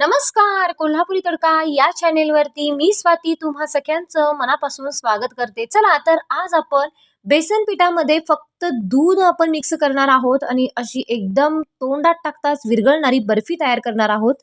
नमस्कार कोल्हापुरी तडका या चॅनेलवरती मी स्वाती तुम्हा सगळ्यांचं मनापासून स्वागत करते. चला तर आज आपण बेसन पिठामध्ये फक्त दूध आपण मिक्स करणार आहोत आणि अशी एकदम तोंडात टाकताच विरघळणारी बर्फी तयार करणार आहोत.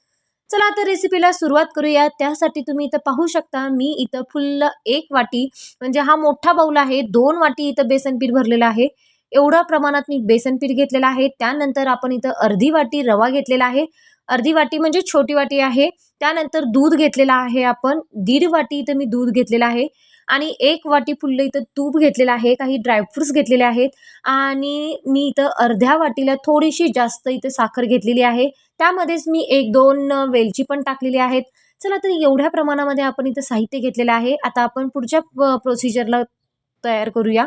चला तर रेसिपीला सुरुवात करूया. त्यासाठी तुम्ही इथं पाहू शकता मी इथं फुल्ल एक वाटी म्हणजे हा मोठा बाऊल आहे दोन वाटी इथं बेसन पीठ भरलेलं आहे. एवढ्या प्रमाणात मी बेसन पीठ घेतलेलं आहे. त्यानंतर आपण इथं अर्धी वाटी रवा घेतलेला आहे. अर्धी वाटी म्हणजे छोटी वाटी आहे. त्यानंतर दूध घेतलेलं आहे आपण. दीड वाटी इथं मी दूध घेतलेलं आहे. आणि एक वाटी फुल्ल इथं तूप घेतलेलं आहे. काही ड्रायफ्रुट्स घेतलेले आहेत. आणि मी इथं अर्ध्या वाटीला थोडीशी जास्त इथं साखर घेतलेली आहे. त्यामध्येच मी एक दोन वेलची पण टाकलेली आहेत. चला तर एवढ्या प्रमाणामध्ये आपण इथं साहित्य घेतलेलं आहे. आता आपण पुढच्या प्रोसिजरला तयार करूया.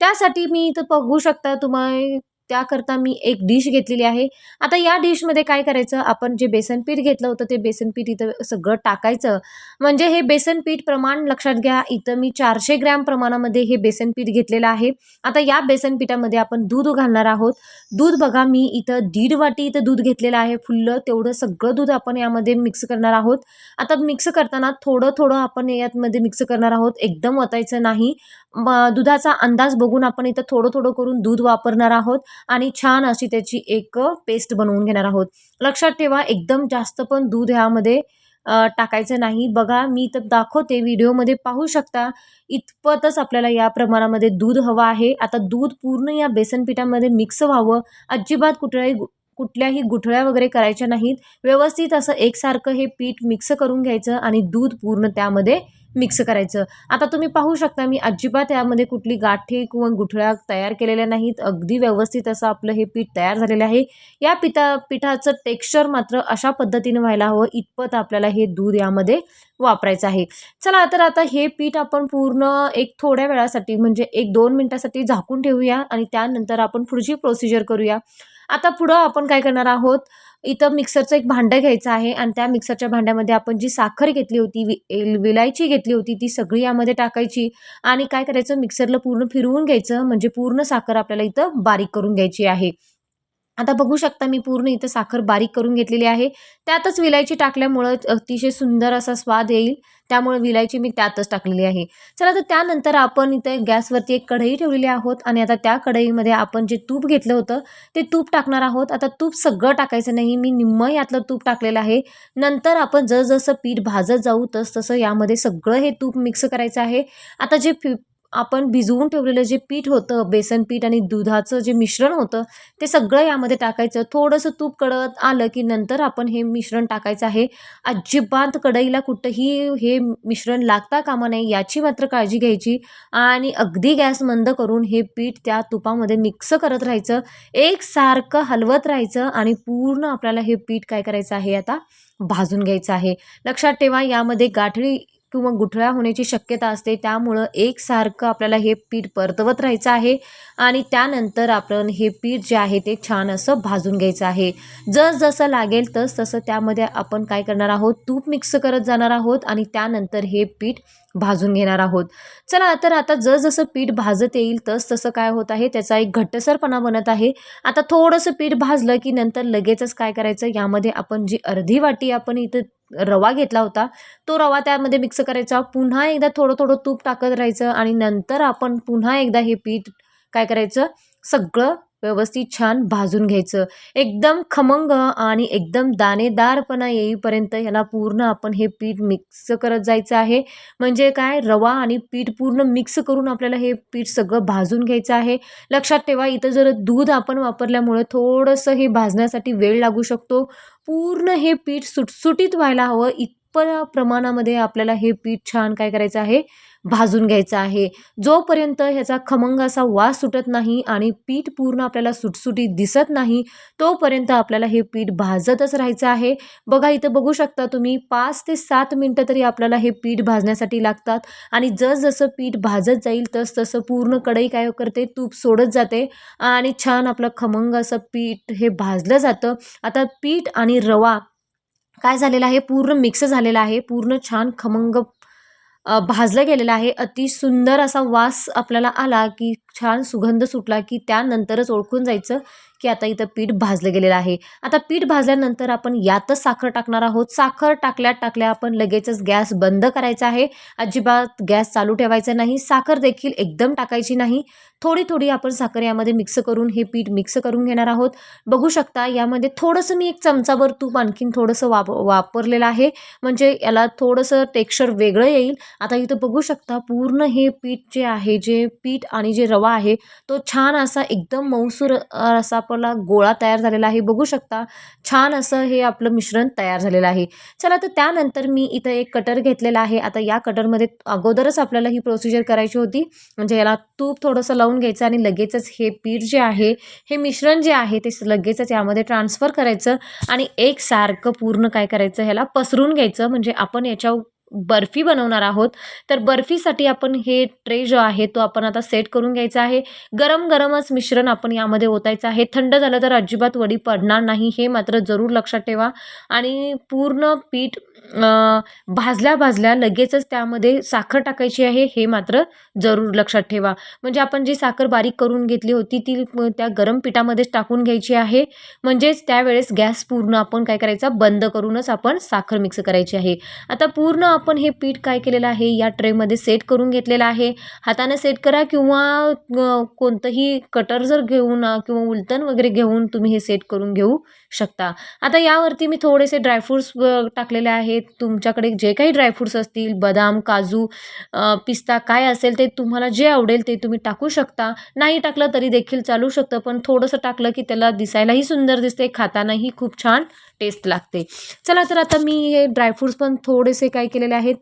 त्यासाठी मी इथं बघू शकता तुम्हाला त्याकरता मी एक डिश घेतलेली आहे. आता या डिशमध्ये काय करायचं? आपण जे बेसन पीठ घेतलं होतं ते बेसन पीठ इथं सगळं टाकायचं. म्हणजे हे बेसन पीठ प्रमाण लक्षात घ्या इथं मी चारशे ग्रॅम प्रमाणामध्ये हे बेसन पीठ घेतलेलं आहे. आता या बेसन पिठामध्ये आपण दूध घालणार आहोत. दूध बघा मी इथं दीड वाटी इथं दूध घेतलेलं आहे. फुल्लं तेवढं सगळं दूध आपण यामध्ये मिक्स करणार आहोत. आता मिक्स करताना थोडं थोडं आपण यामध्ये मिक्स करणार आहोत. एकदम वतायचं नाही. दुधाचा अंदाज बघून आपण इथं थोडं थोडं करून दूध वापरणार आहोत आणि छान अशी त्याची एक पेस्ट बनवून घेणार आहोत. लक्षात ठेवा एकदम जास्त पण दूध ह्यामध्ये टाकायचं नाही. बघा मी तर दाखवते व्हिडिओमध्ये पाहू शकता इतपतच आपल्याला या प्रमाणामध्ये दूध हवं आहे. आता दूध पूर्ण या बेसन पिठामध्ये मिक्स व्हावं अजिबात कुठल्याही कुठल्याही गुठळ्या वगैरे करायच्या नाहीत. व्यवस्थित असं एकसारखं हे पीठ मिक्स करून घ्यायचं आणि दूध पूर्ण त्यामध्ये मिक्स करायचं. आता तुम्ही पाहू शकता मी अजिबात यामध्ये कुठली गाठी किंवा गुठळ्या तयार केलेल्या नाहीत. अगदी व्यवस्थित असं आपलं हे पीठ तयार झालेलं आहे. या पिता पिठाचं टेक्स्चर मात्र अशा पद्धतीने व्हायला हवं इतपत आपल्याला हे दूध यामध्ये वापरायचं आहे. चला तर आता हे पीठ आपण पूर्ण एक थोड्या वेळासाठी म्हणजे एक दोन मिनटासाठी झाकून ठेवूया आणि त्यानंतर आपण पुढची प्रोसिजर करूया. आता पुढं आपण काय करणार आहोत? इथं मिक्सरचं एक भांडं घ्यायचं आहे आणि त्या मिक्सरच्या भांड्यामध्ये आपण जी साखर घेतली होती वि विलायची घेतली होती ती सगळी यामध्ये टाकायची आणि काय करायचं? मिक्सरला पूर्ण फिरवून घ्यायचं म्हणजे पूर्ण साखर आपल्याला इथं बारीक करून घ्यायची आहे. आता बघू शकता मी पूर्ण इथं साखर बारीक करून घेतलेली आहे. त्यातच विलायची टाकल्यामुळं अतिशय सुंदर असा स्वाद येईल. त्यामुळे विलायची मी त्यातच टाकलेली आहे. चला तर त्यानंतर आपण इथे गॅसवरती एक कढई ठेवलेली आहोत आणि आता त्या कढईमध्ये आपण जे तूप घेतलं होतं ते तूप टाकणार आहोत. आता तूप सगळं टाकायचं नाही मी निम्म यातलं तूप टाकलेलं आहे. नंतर आपण जसजसं पीठ भाजत जाऊ तसतसं यामध्ये सगळं हे तूप मिक्स करायचं आहे. आता जे आपण भिजवून ठेवलेलं जे पीठ होतं बेसन पीठ आणि दुधाचं जे मिश्रण होतं ते सगळं यामध्ये टाकायचं. थोडंसं तूप कडत आलं की नंतर आपण हे मिश्रण टाकायचं आहे. अजिबात कढईला कुठंही हे मिश्रण लागता कामा नाही याची मात्र काळजी घ्यायची आणि अगदी गॅस मंद करून हे पीठ त्या तुपामध्ये मिक्स करत राहायचं. एकसारखं हलवत राहायचं आणि पूर्ण आपल्याला हे पीठ काय करायचं आहे आता? भाजून घ्यायचं आहे. लक्षात ठेवा यामध्ये गाठळी किंवा गुठळ्या होण्याची शक्यता असते त्यामुळं एकसारखं आपल्याला हे पीठ परतवत राहायचं आहे आणि त्यानंतर आपण हे पीठ जे आहे ते छान असं भाजून घ्यायचं आहे. जसं लागेल तस तसं त्यामध्ये आपण काय करणार आहोत? तूप मिक्स करत जाणार आहोत आणि त्यानंतर हे पीठ भाजून घेणार आहोत. चला तर आता जसजसं पीठ भाजत येईल तस तसं काय होत आहे? त्याचा एक घट्टसरपणा बनत आहे. आता थोडंसं पीठ भाजलं की नंतर लगेचच काय करायचं? यामध्ये आपण जी अर्धी वाटी आपण इथं रवा घेतला होता. तो रवा त्यामध्ये मिक्स करायचा. पुन्हा एकदा थोडं थोडं तूप टाकत राहायचं आणि नंतर आपण पुन्हा एकदा हे पीठ काय करायचं? सगळं व्यवस्थित छान भाजून घ्यायचं. एकदम खमंग आणि एकदम दाणेदारपणा येईपर्यंत ह्याला पूर्ण आपण हे पीठ मिक्स करत जायचं आहे. म्हणजे काय? रवा आणि पीठ पूर्ण मिक्स करून आपल्याला हे पीठ सगळं भाजून घ्यायचं आहे. लक्षात ठेवा इथं जर दूध आपण वापरल्यामुळे थोडंसं हे भाजण्यासाठी वेळ लागू शकतो. पूर्ण हे पीठ सुटसुटीत व्हायला हवं. इतपत प्रमाणामध्ये आपल्याला हे पीठ छान काय करायचं आहे? भाजून घ्यायचं आहे. जोपर्यंत ह्याचा खमंग असा वास सुटत नाही आणि पीठ पूर्ण आपल्याला सुटसुटीत दिसत नाही तोपर्यंत आपल्याला हे पीठ भाजतच राहायचं आहे. बघा इथं बघू शकता तुम्ही पाच ते सात मिनटं तरी आपल्याला हे पीठ भाजण्यासाठी लागतात आणि जसजसं पीठ भाजत जाईल तस तसं पूर्ण कढई काय करते? तूप सोडत जाते आणि छान आपलं खमंग असं पीठ हे भाजलं जातं. आता पीठ आणि रवा काय झालेलं आहे? पूर्ण मिक्स झालेला आहे. पूर्ण छान खमंग भाजलं गेलेलं आहे. अति सुंदर असा वास आपल्याला आला की छान सुगंध सुटला की त्यानंतरच ओळखून जायचं की आता इथं पीठ भाजलं गेलेलं आहे. आता पीठ भाजल्यानंतर आपण यातच साखर टाकणार आहोत. साखर टाकल्या टाकल्या आपण लगेचच गॅस बंद करायचा आहे. अजिबात गॅस चालू ठेवायचा नाही. साखर देखील एकदम टाकायची नाही. थोडी थोडी आपण साखर यामध्ये मिक्स करून हे पीठ मिक्स करून घेणार आहोत. बघू शकता यामध्ये थोडंसं मी एक चमचाभर तूप आणखीन थोडंसं वाप वापरलेलं आहे. म्हणजे याला थोडंसं टेक्स्चर वेगळं येईल. आता इथं बघू शकता पूर्ण हे पीठ जे आहे जे पीठ आणि जे रवा आहे. तो छान असा एकदम मऊसूर असा आपला गोळा तयार झालेला आहे. बघू शकता छान असं हे आपलं मिश्रण तयार झालेलं आहे. चला तर त्यानंतर मी इथं एक कटर घेतलेला आहे. आता या कटरमध्ये अगोदरच आपल्याला ही प्रोसिजर करायची होती. म्हणजे याला तूप थोडंसं लावून घ्यायचं आणि लगेचच हे पीठ जे आहे हे मिश्रण जे आहे ते लगेचच यामध्ये ट्रान्सफर करायचं आणि एकसारखं पूर्ण काय करायचं ह्याला पसरून घ्यायचं. म्हणजे आपण याच्या बर्फी बनवणार आहोत. तर बर्फीसाठी आपण हे ट्रे जो आहे तो आपण आता सेट करून घ्यायचा आहे. गरम गरमच मिश्रण आपण यामध्ये ओतायचं आहे. थंड झालं तर अजिबात वडी पडणार नाही हे मात्र जरूर लक्षात ठेवा. आणि पूर्ण पीठ भाजल्या भाजल्या लगेचच त्यामध्ये साखर टाकायची आहे हे मात्र जरूर लक्षात ठेवा. म्हणजे आपण जी साखर बारीक करून घेतली होती ती त्या गरम पिठामध्येच टाकून घ्यायची आहे. म्हणजेच त्यावेळेस गॅस पूर्ण आपण काय करायचा? बंद करूनच आपण साखर मिक्स करायची आहे. आता पूर्ण आपण हे पीठ काय केलेलं आहे या ट्रेमध्ये सेट करून घेतलेलं आहे. हाताने सेट करा किंवा कोणतंही कटर जर घेऊन किंवा उलटण वगैरे घेऊन तुम्ही हे सेट करून घेऊ शकता. आता यावरती मी थोडेसे ड्रायफ्रूट्स टाकलेले आहेत. तुमच्याकडे जे काही ड्रायफ्रूट्स असतील बदाम काजू पिस्ता काय असेल ते तुम्हाला जे आवडेल ते तुम्ही टाकू शकता. नाही टाकलं तरी देखील चालू शकतं पण थोडंसं टाकलं की त्याला दिसायलाही सुंदर दिसते खातानाही खूप छान टेस्ट लागते. चला तर आता मी हे ड्रायफ्रूट्स पण थोडेसे काय केलेले आहेत.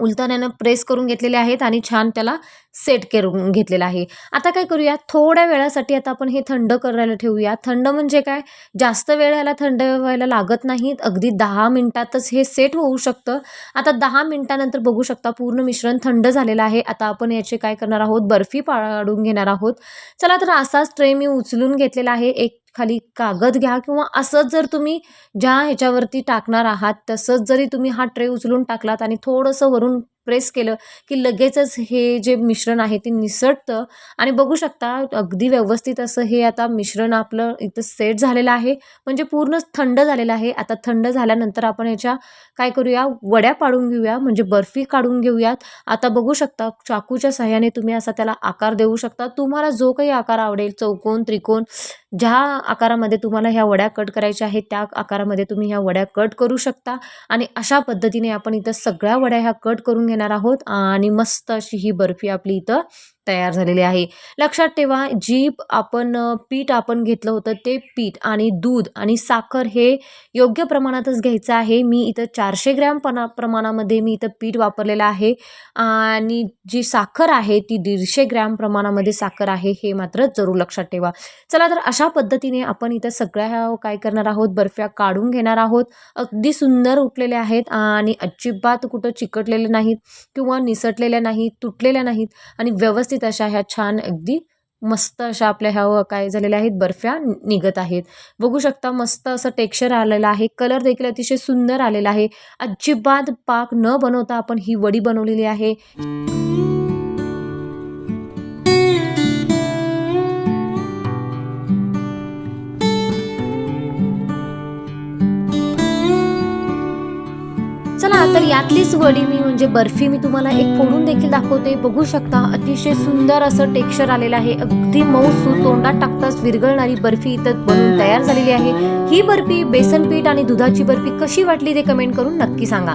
उलताण्यानं प्रेस करून घेतलेले आहेत आणि छान त्याला सेट करून घेतलेलं आहे. आता काय करूया? थोड्या वेळासाठी आता आपण हे थंड करायला ठेवूया. थंड म्हणजे काय? जास्त वेळ ह्याला थंड व्हायला लागत नाहीत. अगदी दहा मिनटातच हे सेट होऊ शकतं. आता दहा मिनटानंतर बघू शकता पूर्ण मिश्रण थंड झालेलं आहे. आता आपण याचे काय करणार आहोत? बर्फी पाडून घेणार आहोत. चला तर असाच ट्रे मी उचलून घेतलेला आहे. एक खाली कागद घ्या किंवा असंच जर तुम्ही ज्या ह्याच्यावरती टाकणार आहात तसंच जरी तुम्ही हा ट्रे उचलून टाकलात आणि थोडंसं वरून प्रेस केलं की लगेचच हे जे मिश्रण आहे ते निसटतं. आणि बघू शकता अगदी व्यवस्थित असं हे आता मिश्रण आपलं इथं सेट झालेलं आहे. म्हणजे पूर्ण थंड झालेलं आहे. आता थंड झाल्यानंतर आपण ह्याच्या काय करूया? वड्या पाडून घेऊया. म्हणजे बर्फी काढून घेऊयात. आता बघू शकता चाकूच्या सहाय्याने तुम्ही असा त्याला आकार देऊ शकता. तुम्हाला जो काही आकार आवडेल चौकोन त्रिकोण ज्या आकारामध्ये तुम्हाला ह्या वड्या कट करायच्या आहेत त्या आकारामध्ये तुम्ही ह्या वड्या कट करू शकता. आणि अशा पद्धतीने आपण इथं सगळ्या वड्या ह्या कट करून घेणार आहोत. आणि मस्त अशी ही बर्फी आपली इथं तयार झालेली आहे. लक्षात ठेवा जी आपण पीठ आपण घेतलं होतं ते पीठ आणि दूध आणि साखर हे योग्य प्रमाणातच घ्यायचं आहे. मी इथं चारशे ग्रॅम पणा प्रमाणामध्ये मी इथं पीठ वापरलेलं आहे आणि जी साखर आहे ती दीडशे ग्रॅम प्रमाणामध्ये साखर आहे हे मात्र जरूर लक्षात ठेवा. चला तर अशा पद्धतीने आपण इथं सगळ्या काय करणार आहोत? बर्फ्या काढून घेणार आहोत. अगदी सुंदर उठलेल्या आहेत आणि अजिबात कुठं चिकटलेले नाहीत किंवा निसटलेल्या नाहीत तुटलेल्या नाहीत आणि व्यवस्थित अशा ह्या छान अगदी मस्त अशा आपल्या ह्या काय झालेल्या आहेत बर्फ्या निघत आहेत. बघू शकता मस्त असं टेक्स्चर आलेलं आहे कलर देखील अतिशय सुंदर आलेला आहे. अजिबात पाक न बनवता आपण ही वडी बनवलेली आहे. चला तर यातलीच वडी मी म्हणजे बर्फी मी तुम्हाला एक फोडून देखील दाखवते. बघू शकता अतिशय सुंदर असं टेक्स्चर आलेलं आहे. अगदी मऊसू तोंडात टाकताच विरघळणारी बर्फी इथं बनून तयार झालेली आहे. ही बर्फी बेसन पीठ आणि दुधाची बर्फी कशी वाटली ते कमेंट करून नक्की सांगा.